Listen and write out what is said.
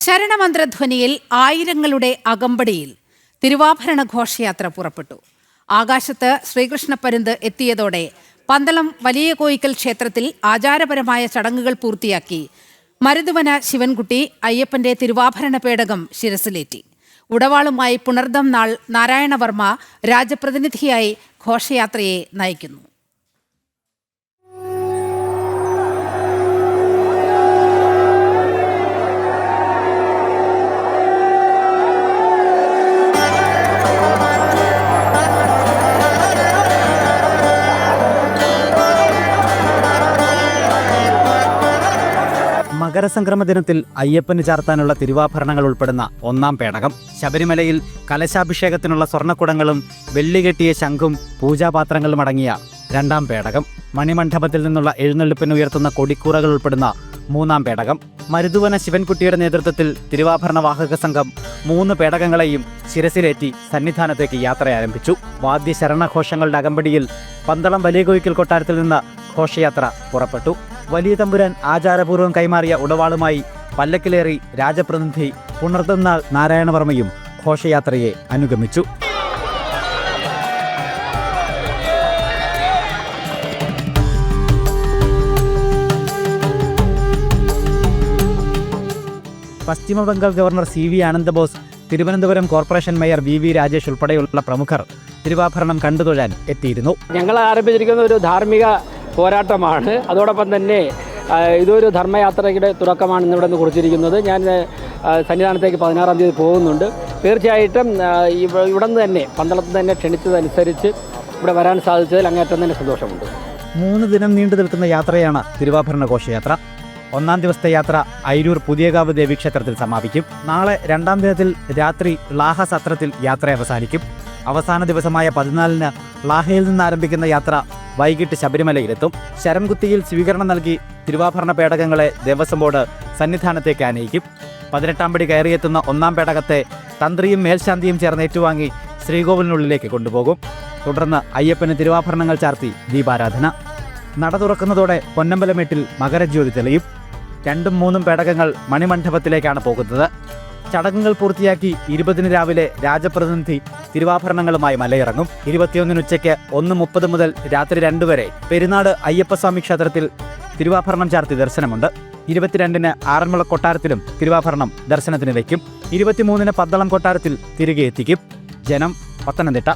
ശരണമന്ത്രധ്വനിയിൽ ആയിരങ്ങളുടെ അകമ്പടിയിൽ തിരുവാഭരണ ഘോഷയാത്ര പുറപ്പെട്ടു. ആകാശത്ത് ശ്രീകൃഷ്ണപ്പരുന്ത് എത്തിയതോടെ പന്തളം വലിയ കോയിക്കൽ ക്ഷേത്രത്തിൽ ആചാരപരമായ ചടങ്ങുകൾ പൂർത്തിയാക്കി മരുതുവന ശിവൻകുട്ടി അയ്യപ്പന്റെ തിരുവാഭരണ പേടകം ശിരസിലേറ്റി. ഉടവാളുമായി പുണർദം നാൾ നാരായണവർമ്മ രാജപ്രതിനിധിയായി ഘോഷയാത്രയെ നയിക്കുന്നു. മകരസംക്രമ ദിനത്തിൽ അയ്യപ്പന് ചാർത്താനുള്ള തിരുവാഭരണങ്ങൾ ഉൾപ്പെടുന്ന ഒന്നാം പേടകം. ശബരിമലയിൽ കലശാഭിഷേകത്തിനുള്ള സ്വർണക്കുടങ്ങളും വെള്ളികെട്ടിയ ശംഖും പൂജാപാത്രങ്ങളും അടങ്ങിയ രണ്ടാം പേടകം. മണിമണ്ഡപത്തിൽ നിന്നുള്ള എഴുന്നള്ളിപ്പിന് ഉയർത്തുന്ന കൊടിക്കൂറകൾ ഉൾപ്പെടുന്ന മൂന്നാം പേടകം. മരുതുവന ശിവൻകുട്ടിയുടെ നേതൃത്വത്തിൽ തിരുവാഭരണ വാഹക സംഘം മൂന്ന് പേടകങ്ങളെയും ശിരസിലേറ്റി സന്നിധാനത്തേക്ക് യാത്ര ആരംഭിച്ചു വാദ്യ ശരണഘോഷങ്ങളുടെ അകമ്പടിയിൽ പന്തളം വലിയ കോയിക്കൽ കൊട്ടാരത്തിൽ നിന്ന് ഘോഷയാത്ര പുറപ്പെട്ടു. വലിയ തമ്പുരാൻ ആചാരപൂർവം കൈമാറിയ ഉടവാളുമായി പല്ലക്കിലേറി രാജപ്രതിനിധി പുണർത്തുന്നാൾ നാരായണവർമ്മയും ഘോഷയാത്രയെ അനുഗമിച്ചു. പശ്ചിമ Bengal governor C V Anandabose Thiruvananthapuram corporation mayor V V Rajesh ഉൾപ്പെടെയുള്ള പ്രമുഖർ തിരുവാഭരണം കണ്ടുതൊഴാൻ എത്തിയിരുന്നു. ഞങ്ങൾ ആരംഭിച്ചിരിക്കുന്ന ഒരു ധാർമ്മിക പോരാട്ടമാണ്. അതോടൊപ്പം തന്നെ ഇതൊരു ധർമ്മയാത്രയുടെ തുടക്കമാണ് ഇന്നിവിടെ നിന്ന് കുറിച്ചിരിക്കുന്നത്. ഞാൻ സന്നിധാനത്തേക്ക് പതിനാറാം തീയതി പോകുന്നുണ്ട്. തീർച്ചയായിട്ടും ഇവിടെ നിന്ന് തന്നെ പന്തളത്ത് തന്നെ ക്ഷണിച്ചതനുസരിച്ച് ഇവിടെ വരാൻ സാധിച്ചതിൽ അങ്ങേറ്റം തന്നെ സന്തോഷമുണ്ട്. മൂന്ന് ദിനം നീണ്ടു നിൽക്കുന്ന യാത്രയാണ് തിരുവാഭരണ ഘോഷയാത്ര. ഒന്നാം ദിവസത്തെ യാത്ര അയിരൂർ പുതിയകാവ് ദേവീക്ഷേത്രത്തിൽ സമാപിക്കും. നാളെ രണ്ടാം ദിനത്തിൽ രാത്രി ലാഹ സത്രത്തിൽ യാത്ര അവസാനിക്കും. അവസാന ദിവസമായ പതിനാലിന് ലാഹയിൽ നിന്ന് ആരംഭിക്കുന്ന യാത്ര വൈകിട്ട് ശബരിമലയിലെത്തും. ശരംകുത്തിയിൽ സ്വീകരണം നൽകി തിരുവാഭരണ പേടകങ്ങളെ ദേവസ്വം ബോർഡ് സന്നിധാനത്തേക്ക് ആനയിക്കും. പതിനെട്ടാം പടി കയറിയെത്തുന്ന ഒന്നാം പേടകത്തെ തന്ത്രിയും മേൽശാന്തിയും ചേർന്ന് ഏറ്റുവാങ്ങി ശ്രീകോവിലിനുള്ളിലേക്ക് കൊണ്ടുപോകും. തുടർന്ന് അയ്യപ്പന് തിരുവാഭരണങ്ങൾ ചാർത്തി ദീപാരാധന. നട തുറക്കുന്നതോടെ പൊന്നമ്പലമേട്ടിൽ മകരജ്യോതി തെളിയും. രണ്ടും മൂന്നും പേടകങ്ങൾ മണിമണ്ഡപത്തിലേക്കാണ് പോകുന്നത്. ചടങ്ങുകൾ പൂർത്തിയാക്കി ഇരുപതിന് രാവിലെ രാജപ്രതിനിധി തിരുവാഭരണങ്ങളുമായി മലയിറങ്ങും. ഇരുപത്തിയൊന്നിന് ഉച്ചയ്ക്ക് ഒന്ന് മുപ്പത് മുതൽ രാത്രി രണ്ട് വരെ പെരുന്നാട് അയ്യപ്പസ്വാമി ക്ഷേത്രത്തിൽ തിരുവാഭരണം ചാർത്തി ദർശനമുണ്ട്. ഇരുപത്തിരണ്ടിന് ആറന്മുള കൊട്ടാരത്തിലും തിരുവാഭരണം ദർശനത്തിന് വയ്ക്കും. ഇരുപത്തിമൂന്നിന് പന്തളം കൊട്ടാരത്തിൽ തിരികെ എത്തിക്കും. ജനം പത്തനംതിട്ട.